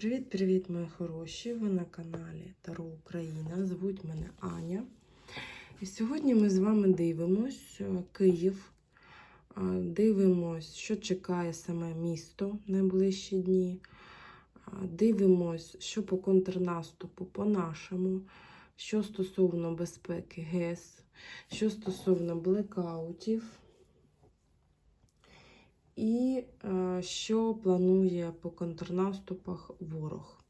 Привіт-привіт, мої хороші! Ви на каналі Таро Україна. Звуть мене Аня. І сьогодні ми з вами дивимось е, Київ. Е, Дивимось, що чекає саме місто найближчі дні. Е, Дивимось, що по контрнаступу по нашому, що стосовно безпеки ГЕС, що стосовно блекаутів. І е, що планує по контрнаступах ворог.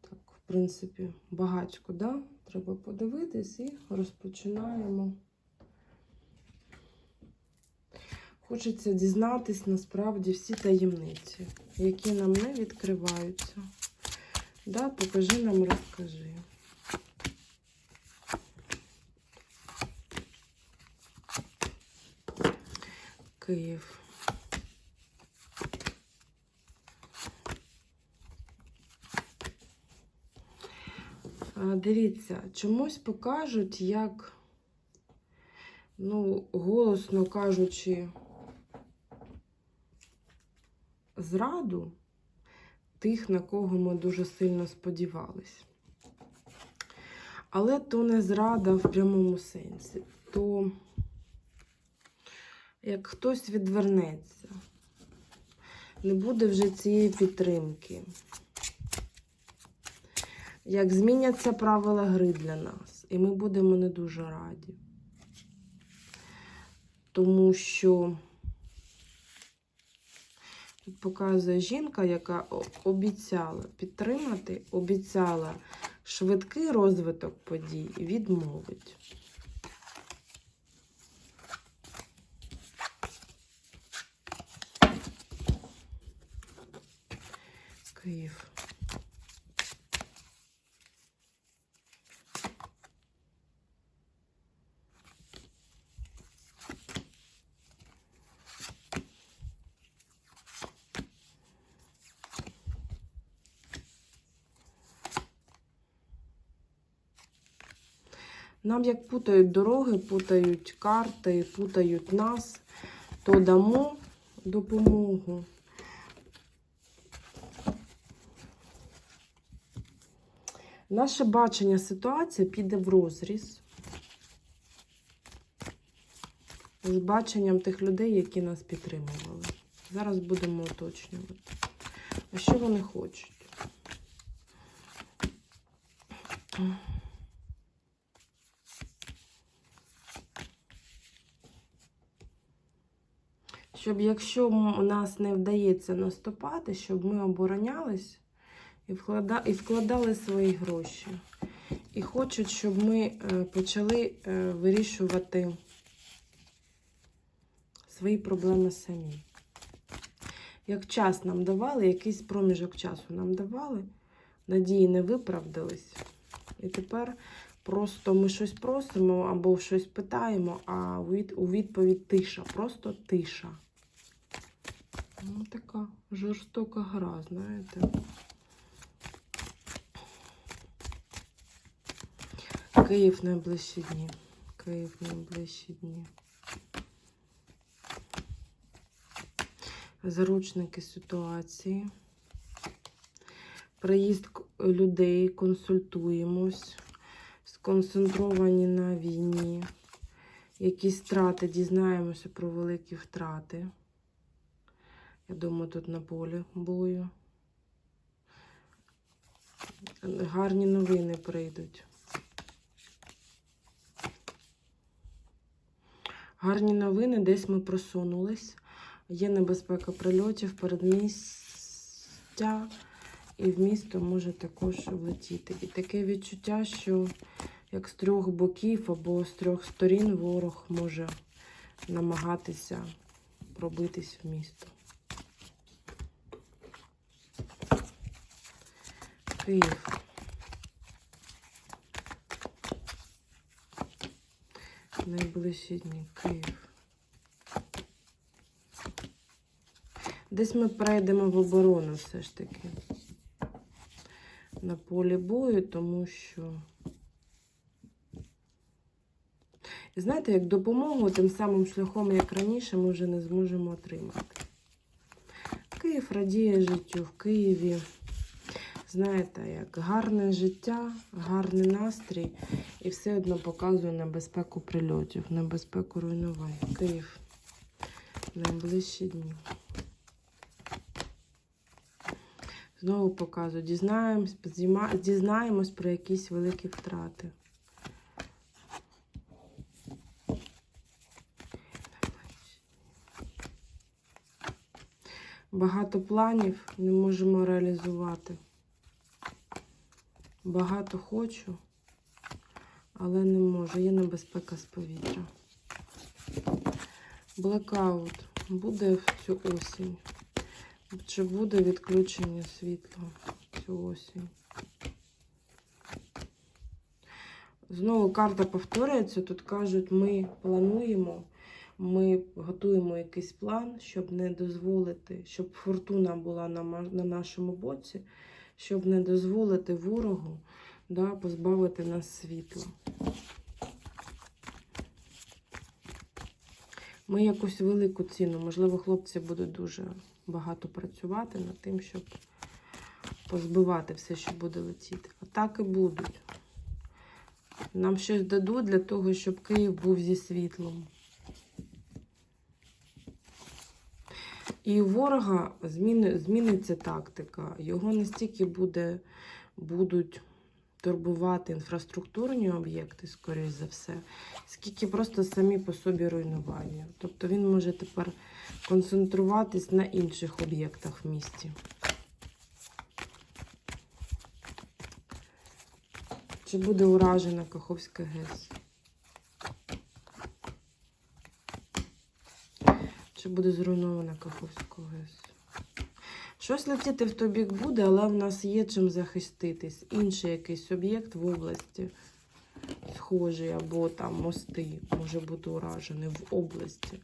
Так, в принципі, багатько, да? Треба подивитись і розпочинаємо. Хочеться дізнатись насправді всі таємниці, які нам не відкриваються. Да, покажи нам, розкажи. Київ. Дивіться, чомусь покажуть, як, ну, голосно кажучи, зраду тих, на кого ми дуже сильно сподівались. Але то не зрада в прямому сенсі, то як хтось відвернеться, не буде вже цієї підтримки. Як зміняться правила гри для нас, і ми будемо не дуже раді. Тому що тут показує жінка, яка обіцяла підтримати, обіцяла швидкий розвиток подій, відмовить. Київ. Нам як путають дороги, путають карти, путають нас, то дамо допомогу. Наше бачення ситуації піде в розріз з баченням тих людей, які нас підтримували. Зараз будемо уточнювати. А що вони хочуть? Щоб якщо у нас не вдається наступати, щоб ми оборонялись і, вклада... і вкладали свої гроші. І хочуть, щоб ми е, почали е, вирішувати свої проблеми самі. Як час нам давали, якийсь проміжок часу нам давали, надії не виправдались. І тепер просто ми щось просимо або щось питаємо, а у відповідь тиша, просто тиша. Ну, така жорстока гра, знаєте. Київ найближчі дні. Київ найближчі дні. Заручники ситуації. Приїзд людей, консультуємось, сконцентровані на війні. Якісь втрати, дізнаємося про великі втрати. Я думаю, тут на полі бою. Гарні новини прийдуть. Гарні новини, десь ми просунулись. Є небезпека прильотів передмістя, і в місто може також влетіти. І таке відчуття, що як з трьох боків або з трьох сторін ворог може намагатися пробитись в місто. Київ. Найближчі дні Київ. Десь ми перейдемо в оборону все ж таки. На полі бою, тому що. І знаєте, як допомогу тим самим шляхом, як раніше, ми вже не зможемо отримати. Київ радіє життю в Києві. Знаєте, як гарне життя, гарний настрій і все одно показує небезпеку прильотів, небезпеку руйнувань. Київ найближчі дні. Знову показую, дізнаємось, дізнаємось про якісь великі втрати. Багато планів не можемо реалізувати. Багато хочу, але не можу. Є небезпека з повітря. Блекаут буде в цю осінь. Чи буде відключення світла цю осінь? Знову карта повторюється. Тут кажуть, ми плануємо, ми готуємо якийсь план, щоб не дозволити, щоб фортуна була на, на нашому боці, щоб не дозволити ворогу да, позбавити нас світла. Ми якусь велику ціну, можливо, хлопці будуть дуже багато працювати над тим, щоб позбивати все, що буде летіти. Атаки будуть. Нам щось дадуть для того, щоб Київ був зі світлом. І у ворога зміни, зміниться тактика. Його настільки буде, будуть турбувати інфраструктурні об'єкти, скоріш за все, скільки просто самі по собі руйнування. Тобто він може тепер концентруватись на інших об'єктах в місті. Чи буде уражена Каховська ГЕС? Чи буде зруйнована Каховська ГЕС? Щось летіти в той бік буде, але в нас є чим захиститись. Інший якийсь об'єкт в області, схожий, або там мости може бути уражений в області.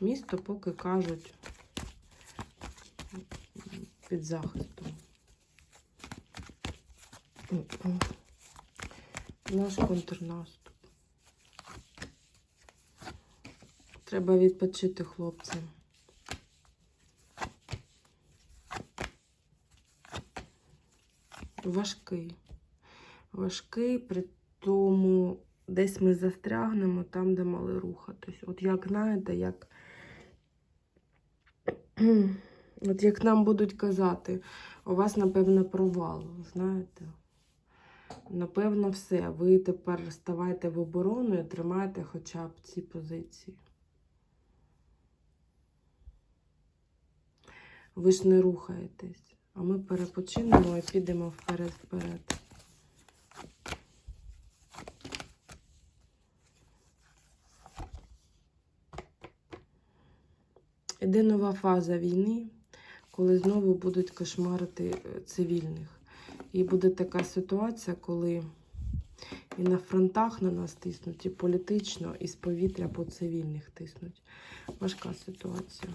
Місто поки кажуть під захистом. Наш контрнаступ. Треба відпочити хлопцям. Важкий. Важкий, при тому десь ми застрягнемо там, де мали рухатись. От як знаєте, як. От як нам будуть казати, у вас, напевно, провал, знаєте? Напевно, все. Ви тепер ставайте в оборону і тримаєте хоча б ці позиції. Ви ж не рухаєтесь, а ми перепочинемо і підемо вперед-вперед. Іде нова фаза війни, коли знову будуть кошмарити е, цивільних. І буде така ситуація, коли і на фронтах на нас тиснуть, і політично, і з повітря по цивільних тиснуть. Важка ситуація.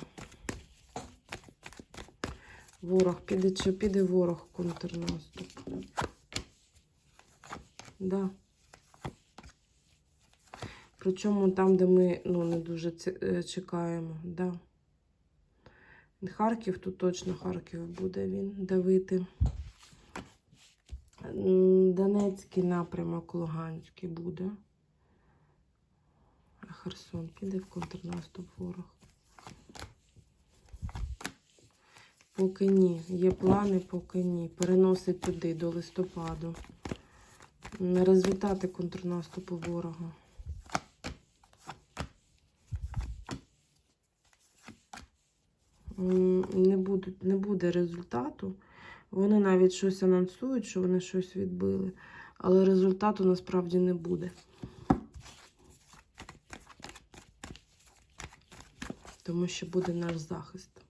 Ворог піде чи піде ворог контрнаступ? Да. Причому там, де ми ну, не дуже е, чекаємо. Да. Харків, тут точно Харків буде він давити. Донецький напрямок Луганський буде. А Херсон піде в контрнаступ ворог. Поки ні. Є плани, поки ні. Переносить туди до листопаду. Результати контрнаступу ворога. Не, будуть, не буде результату. Вони навіть щось анонсують, що вони щось відбили, але результату насправді не буде. Тому що буде наш захист.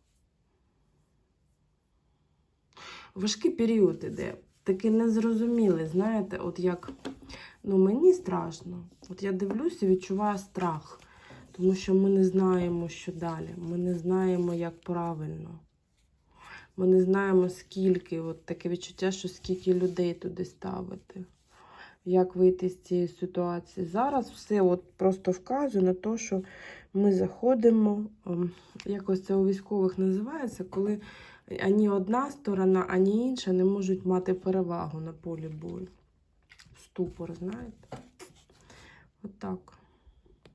Важкий період іде. Такий незрозумілий, знаєте, от як ну, мені страшно. От я дивлюся і відчуваю страх, тому що ми не знаємо, що далі. Ми не знаємо, як правильно. Ми не знаємо, скільки, от таке відчуття, що скільки людей туди ставити. Як вийти з цієї ситуації. Зараз все от просто вказує на те, що ми заходимо, ем, якось це у військових називається, коли ані одна сторона, ані інша не можуть мати перевагу на полі бою. Ступор, знаєте? Отак.